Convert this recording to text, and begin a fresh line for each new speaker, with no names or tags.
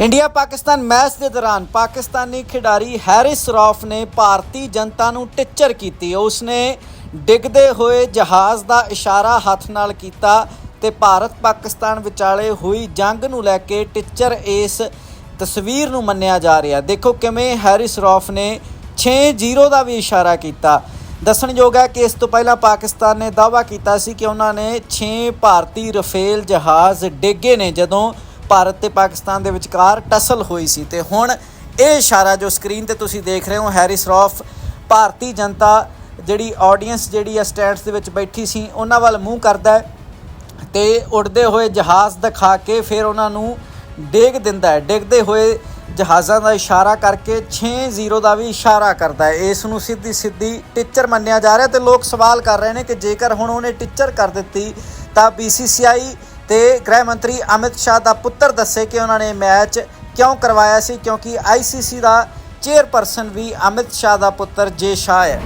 India Pakistan match ਦੇ ਦੌਰਾਨ ਪਾਕਿਸਤਾਨੀ ਖਿਡਾਰੀ ਹੈਰਿਸ ਰੌਫ ਨੇ ਭਾਰਤੀ ਜਨਤਾ ਨੂੰ ਟਿੱਚਰ ਕੀਤੀ। ਉਸਨੇ ਡਿੱਗਦੇ ਹੋਏ ਜਹਾਜ਼ ਦਾ ਇਸ਼ਾਰਾ ਹੱਥ ਨਾਲ ਕੀਤਾ ਤੇ ਭਾਰਤ ਪਾਕਿਸਤਾਨ ਵਿਚਾਲੇ ਹੋਈ ਜੰਗ ਨੂੰ ਲੈ ਕੇ ਟਿੱਚਰ ਇਸ ਤਸਵੀਰ ਨੂੰ ਮੰਨਿਆ ਜਾ ਰਿਹਾ। ਦੇਖੋ ਕਿਵੇਂ ਹੈਰਿਸ ਰੌਫ ਨੇ 6-0 ਦਾ ਵੀ ਇਸ਼ਾਰਾ ਕੀਤਾ। ਦੱਸਣਯੋਗ ਹੈ ਕਿ ਇਸ ਤੋਂ ਪਹਿਲਾਂ ਪਾਕਿਸਤਾਨ ਨੇ ਦਾਅਵਾ ਕੀਤਾ ਸੀ ਕਿ ਉਹਨਾਂ ਨੇ 6 ਭਾਰਤੀ ਰਫੇਲ ਜਹਾਜ਼ ਡਿੱਗੇ ਨੇ। ਜਦੋਂ ਭਾਰਤ ਤੇ ਪਾਕਿਸਤਾਨ ਦੇ ਵਿਚਕਾਰ ਟਸਲ ਹੋਈ ਸੀ ਤੇ ਹੁਣ ਇਹ ਇਸ਼ਾਰਾ ਜੋ ਸਕਰੀਨ ਤੇ ਤੁਸੀਂ ਦੇਖ ਰਹੇ ਹੋ, ਹੈਰਿਸ ਰੌਫ, ਭਾਰਤੀ ਜਨਤਾ ਜਿਹੜੀ ਆਡੀਅנס ਜਿਹੜੀ ਆ ਸਟੈਂਡਸ ਦੇ ਵਿੱਚ ਬੈਠੀ ਸੀ, ਉਹਨਾਂ ਵੱਲ ਮੂੰਹ ਕਰਦਾ ਹੈ ਤੇ ਉੱਡਦੇ ਹੋਏ ਜਹਾਜ਼ ਦਿਖਾ ਕੇ ਫਿਰ ਉਹਨਾਂ ਨੂੰ ਡੇਗ ਦਿੰਦਾ ਹੈ। ਡਿੱਗਦੇ ਹੋਏ ਜਹਾਜ਼ਾਂ ਦਾ ਇਸ਼ਾਰਾ ਕਰਕੇ 6-0 ਦਾ ਵੀ ਇਸ਼ਾਰਾ ਕਰਦਾ ਹੈ। ਇਸ ਨੂੰ ਸਿੱਧੀ ਸਿੱਧੀ ਟੀਚਰ ਮੰਨਿਆ ਜਾ ਰਿਹਾ ਤੇ ਲੋਕ ਸਵਾਲ ਕਰ ਰਹੇ ਨੇ ਕਿ ਜੇਕਰ ਹੁਣ ਉਹਨੇ ਟੀਚਰ ਕਰ ਦਿੱਤੀ ਤਾਂ BCCI ਤੇ ਗ੍ਰਹਿ ਮੰਤਰੀ ਅਮਿਤ ਸ਼ਾਹ ਦਾ ਪੁੱਤਰ ਦੱਸੇ ਕਿ ਉਹਨਾਂ ਨੇ ਮੈਚ ਕਿਉਂ ਕਰਵਾਇਆ ਸੀ, ਕਿਉਂਕਿ ICC ਦਾ ਚੇਅਰਪਰਸਨ ਵੀ ਅਮਿਤ ਸ਼ਾਹ ਦਾ ਪੁੱਤਰ ਜੇ ਸ਼ਾਹ ਹੈ।